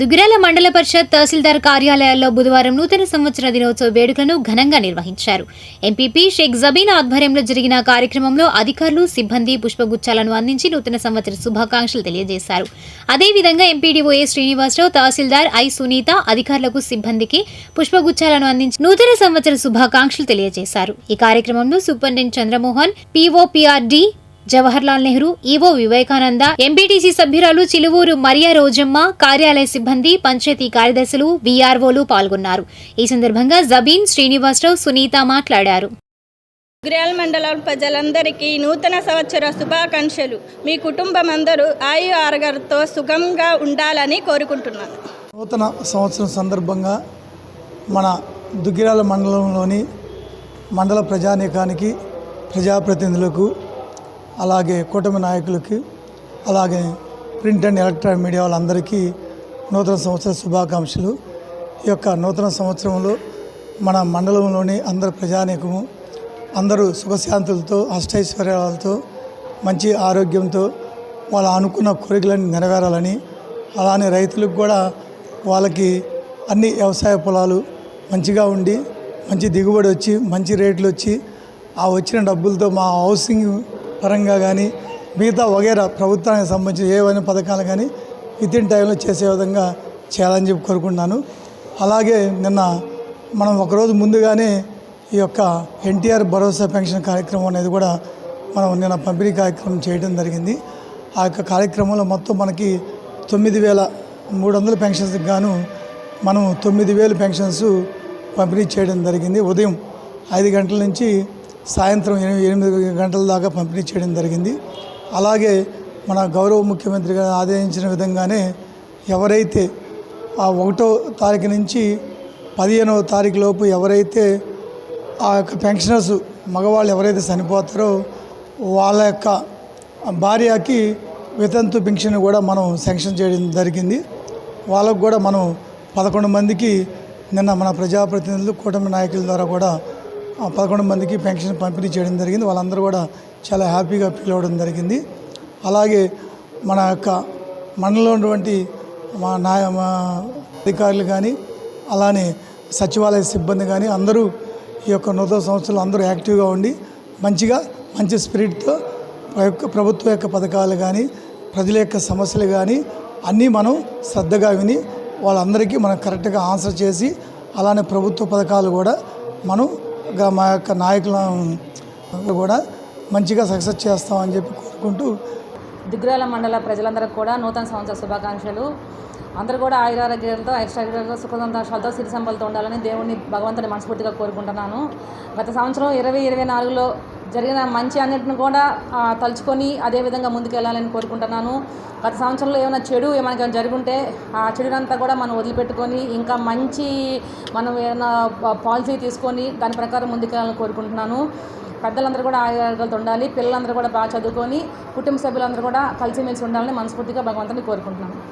దుగ్గిరాల మండల పరిషత్ తహసీల్దార్ కార్యాలయాల్లో బుధవారం నూతన సంవత్సర దినోత్సవ వేడుకలను ఘనంగా నిర్వహించారు. ఎంపీపీ షేక్ జబీన్ ఆధ్వర్యంలో జరిగిన కార్యక్రమంలో అధికారులు సిబ్బంది పుష్పగుచ్చాలను అందించి నూతన సంవత్సర శుభాకాంక్షలు తెలియజేశారు. అదేవిధంగా MPDO A Srinivasarao tahsildar I Sunitha అధికారులకు సిబ్బందికి పుష్పగుచ్చాలను అందించి నూతన సంవత్సర శుభాకాంక్షలు తెలియజేశారు. ఈ కార్యక్రమంలో superintendent Chandramohan POPRD Jawaharlal Nehru EO Vivekananda MPTC సభ్యురాలు చిలువూరు మరియా రోజమ్మ కార్యాలయ సిబ్బంది పంచాయతీ కార్యదర్శులు వీఆర్ఓలు పాల్గొన్నారు. ఈ సందర్భంగా జబీన్ శ్రీనివాసరావు సునీత మాట్లాడారు. గుర్యాల మండలం ప్రజలందరికీ నూతన సంవత్సర శుభాకాంక్షలు. మీ కుటుంబం అందరూ ఆయు ఆరోగ్యాలతో సుఖంగా ఉండాలని కోరుకుంటున్నాను. నూతన సంవత్సరం సందర్భంగా మన దుగ్గిరాల మండలంలోని మండల ప్రజానీకానికి ప్రజాప్రతినిధులకు అలాగే కూటమి నాయకులకి అలాగే ప్రింట్ అండ్ ఎలక్ట్రానిక్ మీడియా వాళ్ళందరికీ నూతన సంవత్సర శుభాకాంక్షలు. ఈ యొక్క నూతన సంవత్సరంలో మన మండలంలోని అందరు ప్రజానీకము అందరూ సుఖశాంతులతో అష్టైశ్వర్యాలతో మంచి ఆరోగ్యంతో వాళ్ళు అనుకున్న కోరికలన్నీ నెరవేరాలని అలానే రైతులకు కూడా వాళ్ళకి అన్ని వ్యవసాయ పొలాలు మంచిగా ఉండి మంచి దిగుబడి వచ్చి మంచి రేట్లు వచ్చి ఆ వచ్చిన డబ్బులతో మా హౌసింగ్ పరంగా కానీ మిగతా వగేరా ప్రభుత్వానికి సంబంధించిన ఏవైనా పథకాలు కానీ వితిన్ టైంలో చేసే విధంగా చేయాలని చెప్పి కోరుకుంటున్నాను. అలాగే నిన్న మనం ఒకరోజు ముందుగానే ఈ యొక్క ఎన్టీఆర్ భరోసా పెన్షన్ కార్యక్రమం అనేది కూడా మనం నిన్న పంపిణీ కార్యక్రమం చేయడం జరిగింది. ఆ యొక్క కార్యక్రమంలో మొత్తం మనకి తొమ్మిది వేల మూడు వందల పెన్షన్స్కి గాను మనం తొమ్మిది వేలు పెన్షన్స్ పంపిణీ చేయడం జరిగింది. ఉదయం ఐదు గంటల నుంచి సాయంత్రం ఎనిమిది ఎనిమిది గంటల దాకా పంపిణీ చేయడం జరిగింది. అలాగే మన గౌరవ ముఖ్యమంత్రి గారు ఆదేశించిన విధంగానే ఎవరైతే ఆ ఒకటో తారీఖు నుంచి పదిహేనవ తారీఖు లోపు ఎవరైతే ఆ యొక్క పెన్షనర్స్ మగవాళ్ళు ఎవరైతే చనిపోతారో వాళ్ళ యొక్క భార్యకి వితంతు పెన్షన్ కూడా మనం శాంక్షన్ చేయడం జరిగింది. వాళ్ళకు కూడా మనం పదకొండు మందికి నిన్న మన ప్రజాప్రతినిధులు కూటమి నాయకుల ద్వారా కూడా పదకొండు మందికి పెన్షన్ పంపిణీ చేయడం జరిగింది. వాళ్ళందరూ కూడా చాలా హ్యాపీగా ఫీల్ అవ్వడం జరిగింది. అలాగే మన యొక్క మనలో ఉన్నటువంటి మా నాయ మా అధికారులు కానీ అలానే సచివాలయ సిబ్బంది కానీ అందరూ ఈ యొక్క నూతన సంవత్సరంలో అందరూ యాక్టివ్గా ఉండి మంచిగా మంచి స్పిరిట్తో యొక్క ప్రభుత్వం యొక్క పథకాలు కానీ ప్రజల యొక్క సమస్యలు కానీ అన్నీ మనం శ్రద్ధగా విని వాళ్ళందరికీ మనం కరెక్ట్గా ఆన్సర్ చేసి అలానే ప్రభుత్వ పథకాలు కూడా మనం మా యొక్క నాయకులను కూడా మంచిగా సక్సెస్ చేస్తామని చెప్పి కోరుకుంటూ దిగ్గురాల మండల ప్రజలందరికీ కూడా నూతన సంవత్సర శుభాకాంక్షలు. అందరూ కూడా ఆయురారోగ్యాలతో ఐశ్వర్యాలతో సుఖ సంతోషాలతో సిరి సంపలతో ఉండాలని దేవుణ్ణి భగవంతుని మనస్ఫూర్తిగా కోరుకుంటున్నాను. గత సంవత్సరం ఇరవై ఇరవై నాలుగులో జరిగిన మంచి అన్నిటిని కూడా తలుచుకొని అదేవిధంగా ముందుకెళ్ళాలని కోరుకుంటున్నాను. గత సంవత్సరంలో ఏమైనా చెడు ఏమైనా జరుగుంటే ఆ చెడునంతా కూడా మనం వదిలిపెట్టుకొని ఇంకా మంచి మనం ఏమైనా పాలసీ తీసుకొని దాని ప్రకారం ముందుకెళ్ళాలని కోరుకుంటున్నాను. పెద్దలందరూ కూడా ఆయుర్వేదాలతో ఉండాలి పిల్లలందరూ కూడా బాగా చదువుకొని కుటుంబ సభ్యులందరూ కూడా కలిసిమెలిసి ఉండాలని మనస్ఫూర్తిగా భగవంతుని కోరుకుంటున్నాను.